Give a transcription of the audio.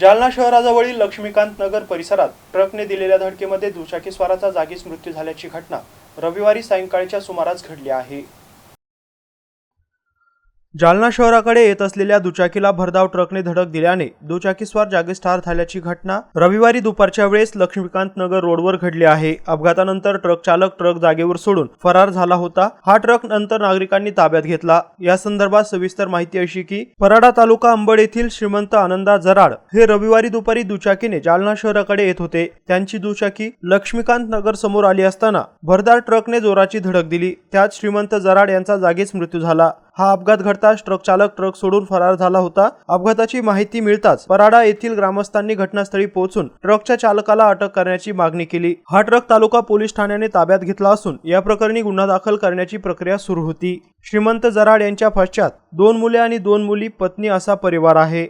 जालना शहराजवळील लक्ष्मीकांत नगर परिसरात ट्रकने दिलेल्या धडकेमध्ये दुचाकीस्वाराचा जागीच मृत्यू झाल्याची घटना रविवारी सायंकाळच्या सुमारास घडली आहे. जालना शहराकडे येत असलेल्या दुचाकीला भरधाव ट्रकने धडक दिल्याने दुचाकीस्वार जागीच ठार झाल्याची घटना रविवारी दुपारच्या वेळेस लक्ष्मीकांत नगर रोडवर घडली आहे. अपघातानंतर ट्रक चालक ट्रक जागेवर सोडून फरार झाला होता. हा ट्रक नंतर नागरिकांनी ताब्यात घेतला. या संदर्भात सविस्तर माहिती अशी की पराडा तालुका अंबड येथील श्रीमंत आनंदा जराड हे रविवारी दुपारी दुचाकीने जालना शहराकडे येत होते. त्यांची दुचाकी लक्ष्मीकांत नगर समोर आली असताना भरदार ट्रकने जोराची धडक दिली. त्यात श्रीमंत जराड यांचा जागीच मृत्यू झाला. हा अपघात घडताच ट्रक चालक ट्रक सोडून फरार झाला होता. अपघाताची माहिती मिळताच पराडा येथील ग्रामस्थांनी घटनास्थळी पोहोचून ट्रकच्या चालकाला अटक करण्याची मागणी केली. हा ट्रक तालुका पोलीस ठाण्याने ताब्यात घेतला असून या प्रकरणी गुन्हा दाखल करण्याची प्रक्रिया सुरू होती. श्रीमंत जराड यांच्या पश्चात दोन मुले आणि दोन मुली पत्नी असा परिवार आहे.